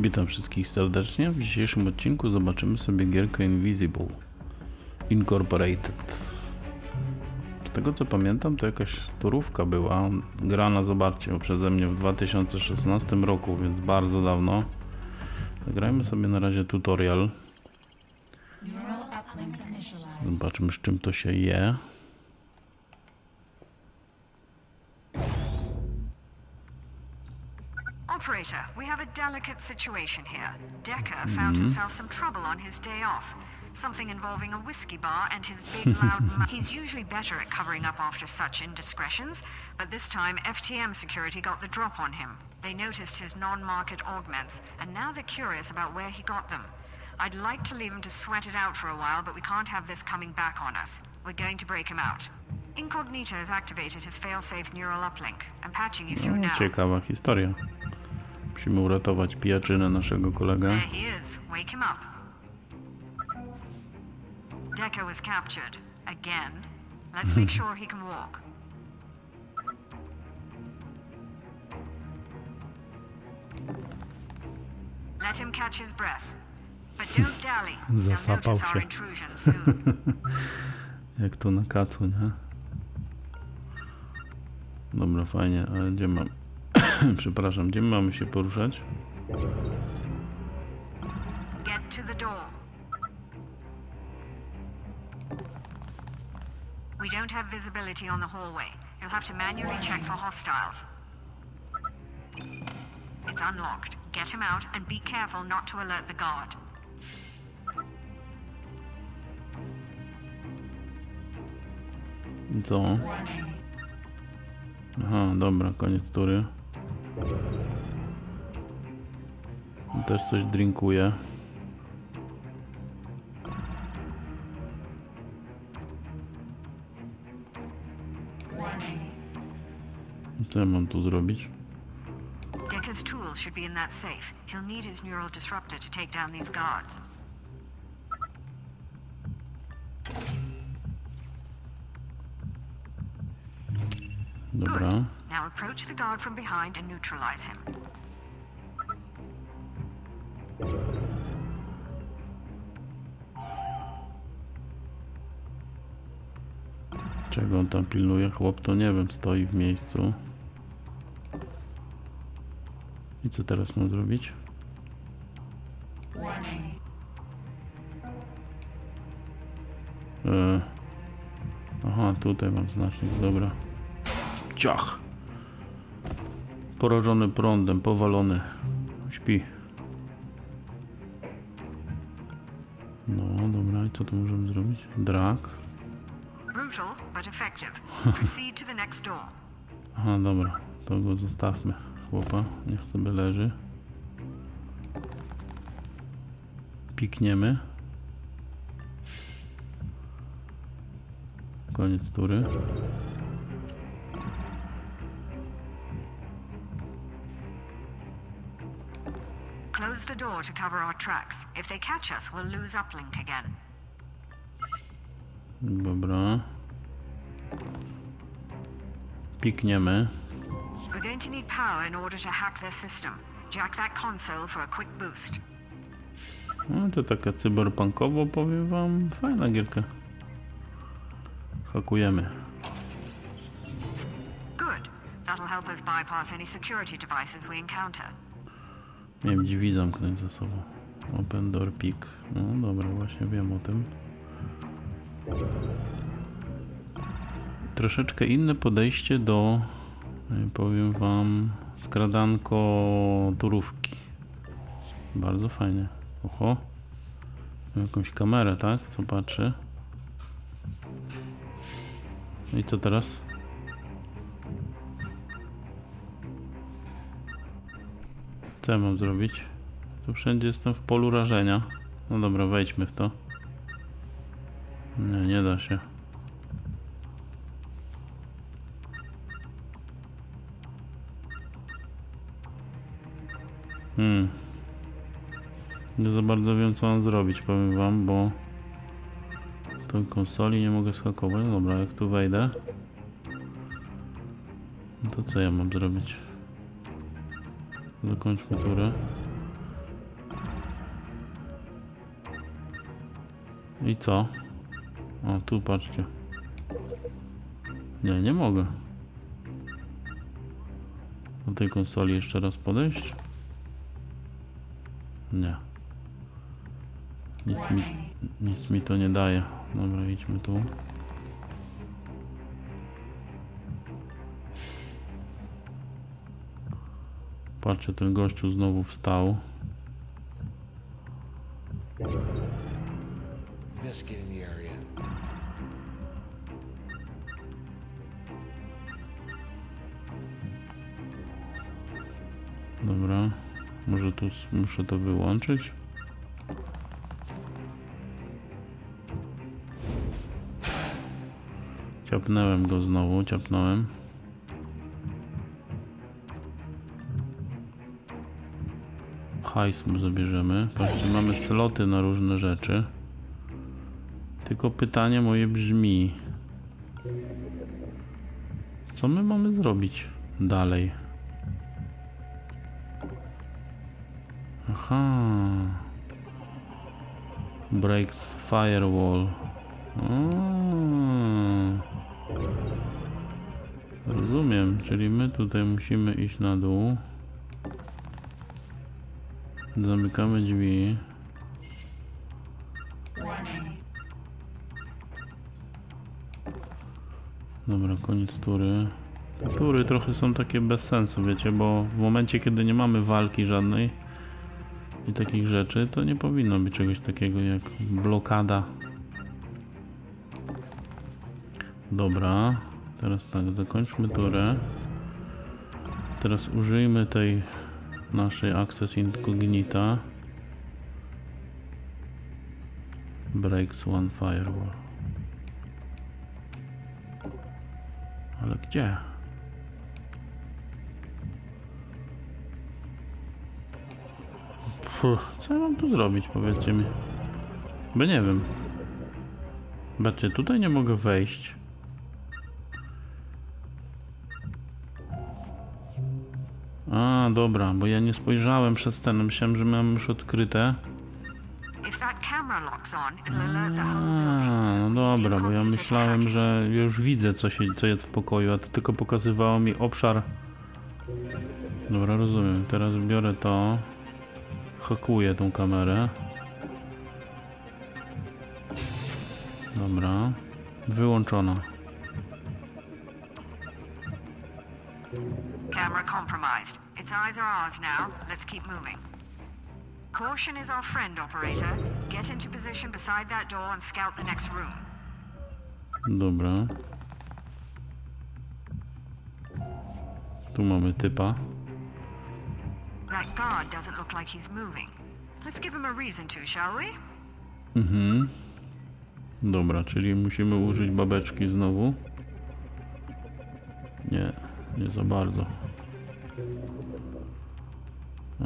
Witam wszystkich serdecznie. W dzisiejszym odcinku zobaczymy sobie gierkę Invisible Incorporated. Z tego co pamiętam, to jakaś turówka była, grana, zobaczcie, przeze mnie w 2016 roku, więc bardzo dawno. Zagrajmy sobie na razie tutorial. Zobaczmy z czym to się je. Operator, we have a delicate situation here. Decker mm-hmm. found himself some trouble on his day off. Something involving a whiskey bar and his big loud mouth. He's usually better at covering up after such indiscretions, but this time FTM security got the drop on him. They noticed his non-market augments, and now they're curious about where he got them. I'd like to leave him to sweat it out for a while, but we can't have this coming back on us. We're going to break him out. Incognito has activated his failsafe neural uplink. I'm patching you through No, now. ciekawa historia. Musimy uratować pijaczynę naszego kolegę. Decker was captured. Again. Let's make sure he can walk. Let him catch his breath. But don't dally. Zasapał się. Jak to na kacu, nie? Dobra, fajnie, ale gdzie mam... Przepraszam, gdzie mamy się poruszać? Get to the door. We don't have visibility on the hallway. You'll have to manually check for hostiles. It's unlocked. Get him out and be careful not to alert the guard. Co? Aha, dobra, koniec tury. Też coś drinkuje. Co ja mam tu zrobić? Decker's tools should be in that safe. He'll need his neural disruptor to take down these guards. Dobra. Approach the guard from behind and neutralize him. Czego on tam pilnuje? Chłop to nie wiem, stoi w miejscu. I co teraz mam zrobić? E... Aha, tutaj mam znacznik, dobra. Ciach! Porażony prądem, powalony. Śpi. No, dobra, i co tu możemy zrobić? Drak. Brutal, but effective. Proceed to the next door. Aha, dobra, to go zostawmy, chłopa, niech sobie leży. Pikniemy. Koniec tury. Close the door to cover our tracks. If they catch us, we'll lose uplink again. Dobra. Pikniemy. We're going to need power in order to hack their system. Jack that console for a quick boost. No to taka cyberpunkowo, powiem wam, fajna gierka. Hakujemy. Good. That'll help us bypass any security devices we encounter. Miałem drzwi zamknąć za sobą. Open door pick. No dobra, właśnie wiem o tym. Troszeczkę inne podejście do, e, powiem wam, skradanko turówki. Bardzo fajnie. Oho. Mam jakąś kamerę, tak? Co patrzy. I co teraz? Co ja mam zrobić? Tu wszędzie jestem w polu rażenia. No dobra, wejdźmy w to. Nie, nie da się. Hmm. Nie za bardzo wiem co mam zrobić, powiem wam, bo tą konsoli nie mogę skakować. No dobra, jak tu wejdę, to co ja mam zrobić? Dokończmy turę. I co? O, tu patrzcie. Nie, nie mogę. Do tej konsoli jeszcze raz podejść? Nie. Nic mi, nic mi to nie daje. Dobra, idźmy tu. Patrzcie, ten gościu znowu wstał. Dobra. Może tu muszę to wyłączyć. Ciapnąłem go znowu, ciapnąłem. Hajs mu zabierzemy. Patrzcie, mamy sloty na różne rzeczy. Tylko pytanie moje brzmi. Co my mamy zrobić dalej? Aha. Breaks firewall. Mm. Rozumiem, czyli my tutaj musimy iść na dół. Zamykamy drzwi. Dobra, koniec tury. Tury trochę są takie bez sensu, wiecie, bo w momencie, kiedy nie mamy walki żadnej, i takich rzeczy, to nie powinno być czegoś takiego jak blokada. Dobra, teraz tak, zakończmy turę. Teraz użyjmy tej naszej Access Incognita. Breaks one firewall. Ale gdzie? Puh, co ja mam tu zrobić, powiedzcie mi. Bo nie wiem. Zobaczcie, tutaj nie mogę wejść. Dobra, bo ja nie spojrzałem przez ten, myślałem, że miałem już odkryte. A, no dobra, bo ja myślałem, że już widzę, co, się, co jest w pokoju, a to tylko pokazywało mi obszar. Dobra, rozumiem. Teraz biorę to. Hakuję tą kamerę. Dobra. Wyłączona. Camera compromised. Its eyes are ours now. Let's keep moving. Caution is our friend, operator. Get into position beside that door and scout the next room. Dobra. Tu mamy typa. That guard doesn't look like he's moving. Let's give him a reason to, shall we? Mhm. Dobra, czyli musimy użyć babeczki znowu. Nie, nie za bardzo.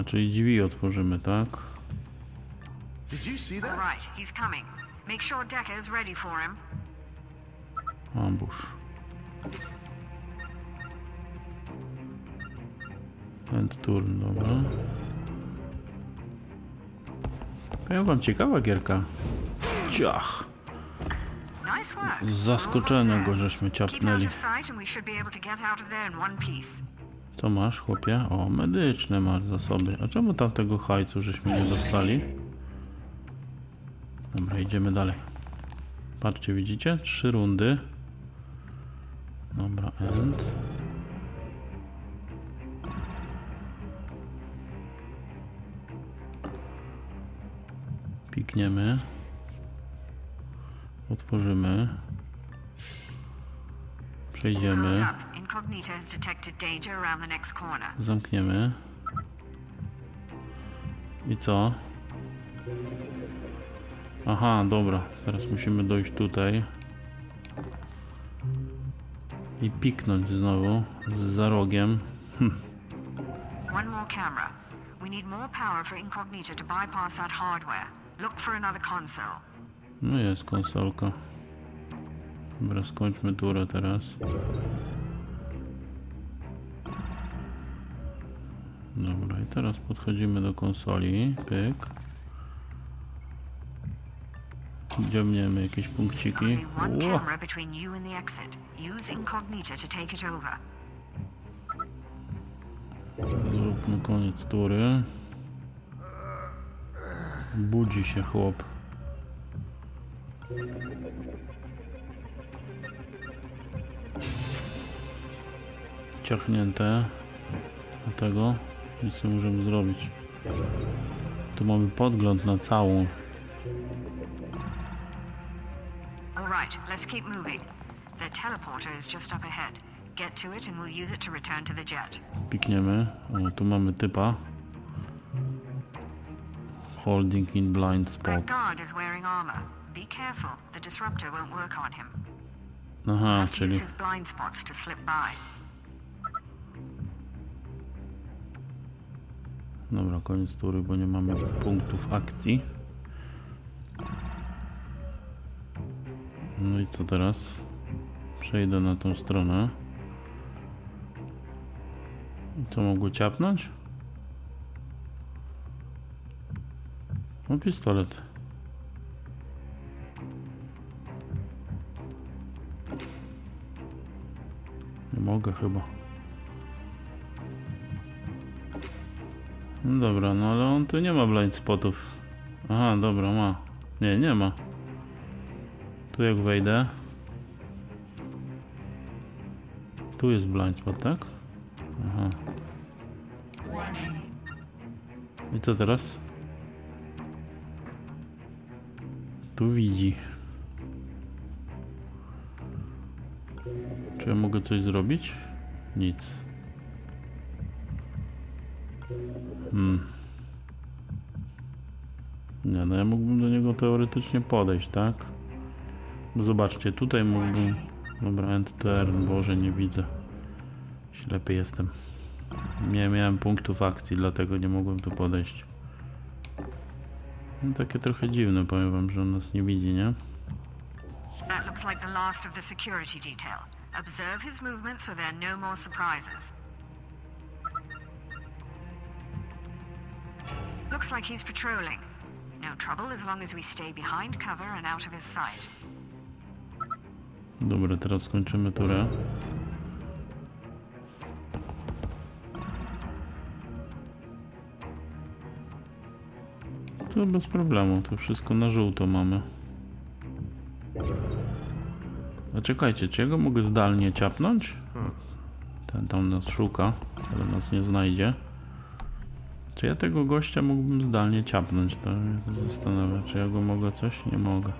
A, czyli drzwi otworzymy, tak? Did you see that? right, he's coming. Make sure Decker's ready for him. Ambush. End turn, dobra. Powiem wam, ciekawa gierka. Ciach. Z zaskoczenia go żeśmy ciapnęli. To masz, chłopie? O, medyczne masz zasoby. A czemu tamtego hajcu żeśmy nie dostali? Dobra, idziemy dalej. Patrzcie, widzicie? Trzy rundy. Dobra, end. Pikniemy. Otworzymy. Przejdziemy. Zamkniemy. I co? Aha, dobra. Teraz musimy dojść tutaj. I piknąć znowu z za rogiem. Hm. One more camera. We need more power for Incognito to bypass that hardware. Look for another console. No jest konsolka. Dobra, skończmy turę teraz. Dobra, i teraz podchodzimy do konsoli. Pyk. dziobniemy jakieś punkciki. Ło, zróbmy koniec tury. Budzi się chłop. Ciachnięte. Do tego nic nie możemy zrobić. Tu mamy podgląd na całą. All right, let's keep moving. The teleporter is just up ahead. Get to it and we'll use it to return to the jet. Pikniemy. O, tu mamy typa. Holding in blind spots. guard is wearing armor. Be careful, the disruptor won't work on him. Aha, czyli blind spots to slip by. Dobra, koniec tury, bo nie mamy punktów akcji. No i co teraz? Przejdę na tą stronę. I Co mogło ciapnąć? No pistolet. Nie mogę chyba. No dobra, no ale on tu nie ma blind spotów. Aha, dobra, ma. Nie, nie ma. Tu jak wejdę. Tu jest blind spot, tak? Aha. I co teraz? Tu widzi. Czy ja mogę coś zrobić? Nic. Hmm. Nie, no ja mógłbym do niego teoretycznie podejść, tak? Bo zobaczcie, tutaj mógłbym... Dobra, end turn, Boże, nie widzę. Ślepy jestem. Nie miałem punktów akcji, dlatego nie mogłem tu podejść. No, takie trochę dziwne, powiem wam, że on nas nie widzi, nie? That looks like the last of the security detail. Observe his movements so there. Looks like he's patrolling. No trouble as long as we stay behind cover and out of his sight. Dobra, teraz skończymy turę. To bez problemu, to wszystko na żółto mamy. A czekajcie, czy ja go mogę zdalnie ciapnąć? Ten tam nas szuka, ale nas nie znajdzie. Czy ja tego gościa mógłbym zdalnie ciapnąć? To mnie to zastanawia, czy ja go mogę coś? Nie mogę.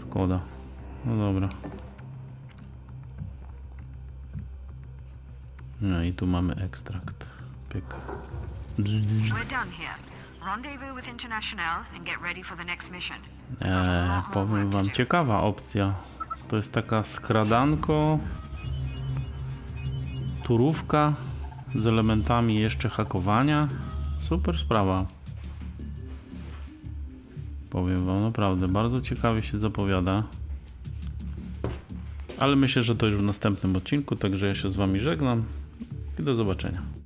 Szkoda. No dobra. No i tu mamy ekstrakt. Pyk. Eee, powiem wam, ciekawa opcja. To jest taka skradanko, turówka z elementami jeszcze hakowania. Super sprawa. Powiem wam, naprawdę, bardzo ciekawie się zapowiada. Ale myślę, że to już w następnym odcinku, także ja się z wami żegnam i do zobaczenia.